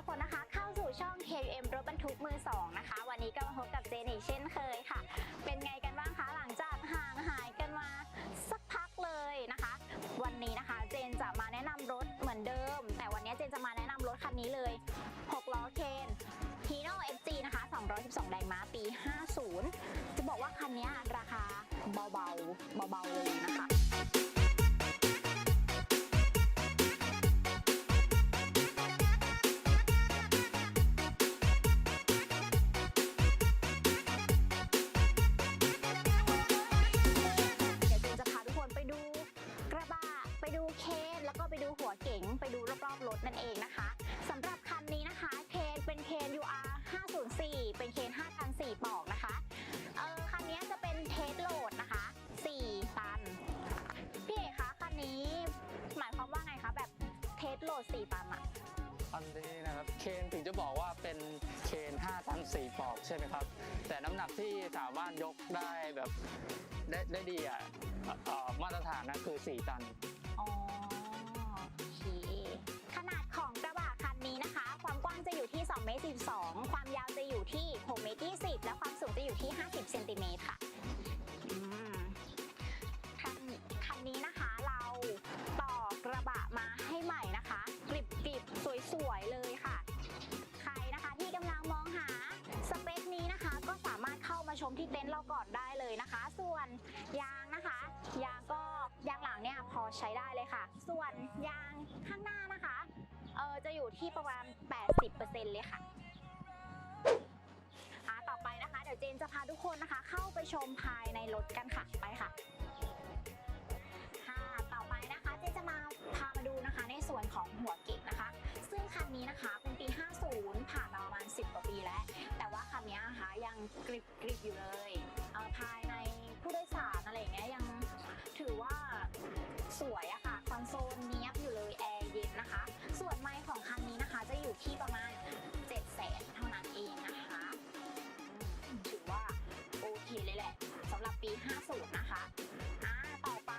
ทุกคนนะคะ เข้าสู่ช่อง KM รถบรรทุกมือสองนะคะ วันนี้ก็มาพบกับเจนอีกเช่นเคยค่ะ เป็นไงกันบ้างคะหลังจากห่างหายกันมาสักพักเลยนะคะ วันนี้นะคะเจนจะมาแนะนำรถเหมือนเดิม แต่วันนี้เจนจะมาแนะนำรถคันนี้เลย6ล้อเคน Hino FG นะคะ 212 แรงม้าปี 50 จะบอกว่าคันนี้ราคาเบาๆเบาๆเลยนะคะ อันนี้นะครับ เคนถึงจะบอกว่าเป็นเคน 5 ตัน 4 ปอกใช่ไหมครับ แต่น้ำหนักที่สามารถยกได้แบบได้ได้ดีอะเอ่อมาตรฐานนะคือ 4 ตัน อ๋อโอเคขนาดของกระบะคันนี้นะคะ ความกว้างจะอยู่ที่2เมตร12 ความยาวจะอยู่ที่6เมตร20 และความสูงจะอยู่ที่ 50เซนติเมตรค่ะ งที่เต็นท์เราก่อนได้เลยนะคะ ส่วนยางนะคะ ยางก็ยางหลังเนี่ยพอใช้ได้เลยค่ะ ส่วนยางข้างหน้านะคะเออจะอยู่ที่ประมาณ 80%เลยค่ะอ่าต่อไปนะคะ เดี๋ยวเจนจะพาทุกคนนะคะ เข้าไปชมภายในรถกันค่ะไปค่ะ กริบกริบอยู่เลยเอ่อภายในผู้โดยสารอะไรอย่างเงี้ยยังถือว่าสวยอะค่ะคอนโซลเนี้ยบอยู่เลยแอร์เย็นนะคะ ส่วนไมค์ของคันนี้นะคะ จะอยู่ที่ประมาณ7 0 0 0 0เท่านั้นเองนะคะอืมถือว่าโอเคเลยแหละสำหรับปี 50 นะคะอ่าต่อไป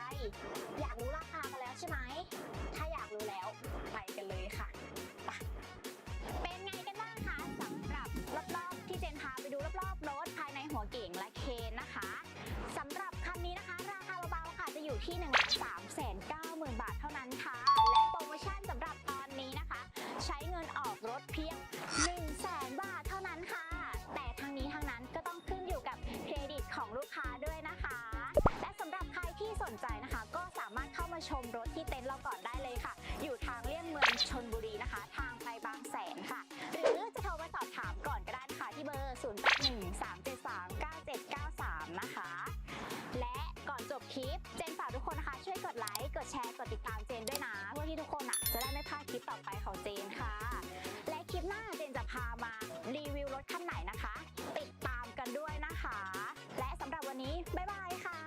ที่1 3 9 0 0 0บาทเท่านั้นค่ะ และโปรโมชั่นสำหรับตอนนี้นะคะ ใช้เงินออกรถเพียง 1 0 0 0 0แบาทเท่านั้นค่ะ แต่ทั้งนี้ทั้งนั้นก็ต้องขึ้นอยู่กับเครดิตของลูกค้าด้วยนะคะ และสำหรับใครที่สนใจนะคะ ก็สามารถเข้ามาชมรถ ไปของเจนค่ะ และคลิปหน้าเจนจะพามารีวิวรถคันไหนนะคะ ติดตามกันด้วยนะคะ และสำหรับวันนี้ บ๊ายบายค่ะ